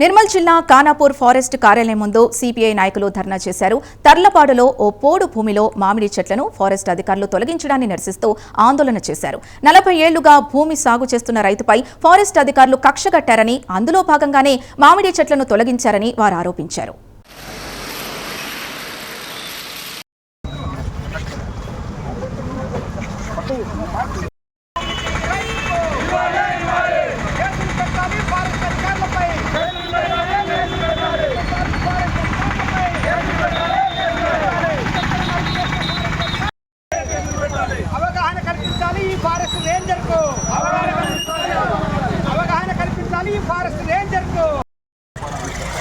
నిర్మల్ జిల్లా కానాపూర్ ఫారెస్ట్ కార్యాలయం ముందు సిపిఐ నాయకులు ధర్నా చేశారు. తర్లపాడులో ఓ పోడు భూమిలో మామిడి చెట్లను ఫారెస్ట్ అధికారులు తొలగించడాన్ని నిరసిస్తూ ఆందోళన చేశారు. నలభై ఏళ్ళుగా భూమి సాగు చేస్తున్న రైతుపై ఫారెస్ట్ అధికారులు కక్షగట్టారని అందులో భాగంగానే మామిడి చెట్లను తొలగించారని వారు ఆరోపించారు. కల్పించాలి ఫారెస్ట్ రేంజర్కు.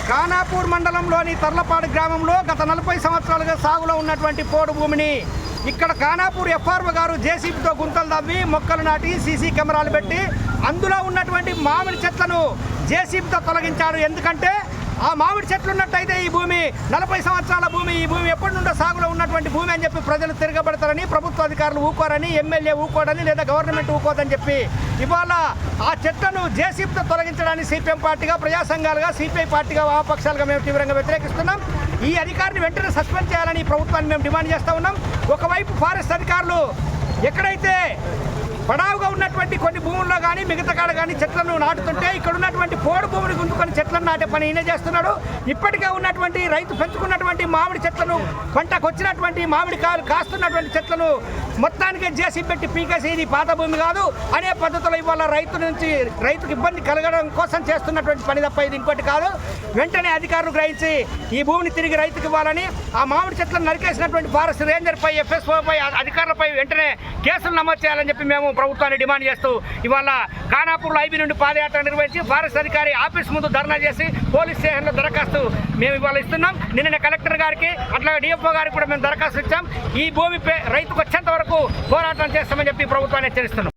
ఖానాపూర్ మండలంలోని తర్లపాడు గ్రామంలో గత నలభై సంవత్సరాలుగా సాగులో ఉన్నటువంటి పోడు భూమిని ఇక్కడ ఖానాపూర్ ఎఫ్ఆర్ఓ గారు జేసీబీతో గుంతలు తవ్వి మొక్కలు నాటి సీసీ కెమెరాలు పెట్టి అందులో ఉన్నటువంటి మామిడి చెట్లను జేసీబీతో తొలగించాడు ఎందుకంటే ఆ మామిడి చెట్లు ఉన్నట్టయితే ఈ భూమి నలభై సంవత్సరాల భూమి ఈ భూమి ఎప్పటి నుండో సాగులో ఉన్నటువంటి భూమి అని చెప్పి ప్రజలు తిరగబడతారని ప్రభుత్వ అధికారులు ఊకోరని ఎమ్మెల్యే ఊకోడని లేదా గవర్నమెంట్ ఊకోదని చెప్పి ఇవాళ ఆ చెట్లను జేసీబీతో తొలగించడానికి సిపిఎం పార్టీగా ప్రజా సంఘాలుగా సిపిఐ పార్టీగా వామపక్షాలుగా మేము తీవ్రంగా వ్యతిరేకిస్తున్నాం. ఈ అధికారిని వెంటనే సస్పెండ్ చేయాలని ఈ ప్రభుత్వాన్ని మేము డిమాండ్ చేస్తూ ఉన్నాం. ఒకవైపు ఫారెస్ట్ అధికారులు ఎక్కడైతే పడావుగా ఉన్నటువంటి కొన్ని భూముల్లో కానీ మిగతా కాడ కానీ చెట్లను నాటుతుంటే ఇక్కడ ఉన్నటువంటి పోడు భూమిని చెట్లను నాటే పని ఈయన చేస్తున్నాడు. ఇప్పటికే ఉన్నటువంటి రైతు పెంచుకున్నటువంటి మామిడి చెట్లను పంటకు వచ్చినటువంటి మామిడి కాయలు కాస్తున్నటువంటి చెట్లను మొత్తానికి జేసీ పెట్టి పీకేసి ఇది పాత భూమి కాదు అనే పద్ధతిలో ఇవాళ రైతు నుంచి రైతుకు ఇబ్బంది కలగడం కోసం చేస్తున్నటువంటి పని తప్ప ఇది ఇంకోటి కాదు. వెంటనే అధికారులు గ్రహించి ఈ భూమిని తిరిగి రైతుకి ఇవ్వాలని ఆ మామిడి చెట్లను నరికేసినటువంటి ఫారెస్ట్ రేంజర్ పై ఎఫ్ఎస్ఓ పై అధికారులపై వెంటనే కేసులు నమోదు చేయాలని చెప్పి మేము ప్రభుత్వాన్ని డిమాండ్ చేస్తూ ఇవాళ ఖానాపూర్లో ఐబీ నుండి పాదయాత్ర నిర్వహించి ఫారెస్ట్ అధికారి ఆఫీస్ ముందు ధర్నా చేసి పోలీస్ స్టేషన్లో దరఖాస్తు మేము ఇవాళ ఇస్తున్నాం. నిన్న కలెక్టర్ గారికి అట్లాగే డిఎఫ్ఓ గారికి కూడా మేము దరఖాస్తు ఇచ్చాం. ఈ భూమి రైతుకు వచ్చేంత వరకు పోరాటం చేస్తామని చెప్పి ప్రభుత్వాన్ని హెచ్చరిస్తున్నాం.